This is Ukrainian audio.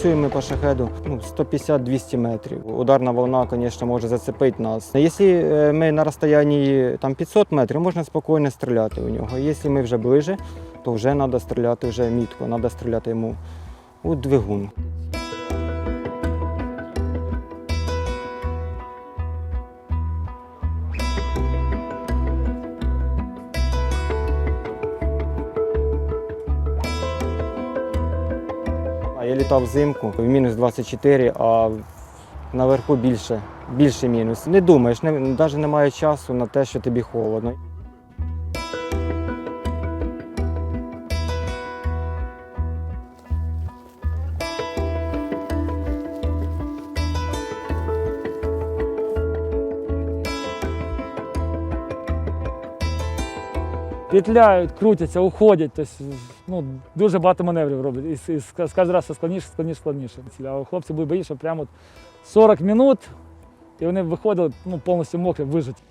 Працюємо по шахеду ну, 150-200 метрів. Ударна волна, звісно, може зацепити нас. Якщо е, ми на розстоянні там, 500 метрів, можна спокійно стріляти у нього. Якщо ми вже ближе, то вже треба стріляти вже мітко, треба стріляти йому у двигун. Я літав взимку в мінус 24, а наверху більше, більше мінус. Не думаєш, навіть немає часу на те, що тобі холодно. Петляють, крутяться, уходять. Тобто, ну, дуже багато маневрів роблять. І, і з кожен раз все складніше, складніше, складніше. А у хлопців були бої, прямо от 40 минут, і вони виходили ну, повністю мокрі, вижаті.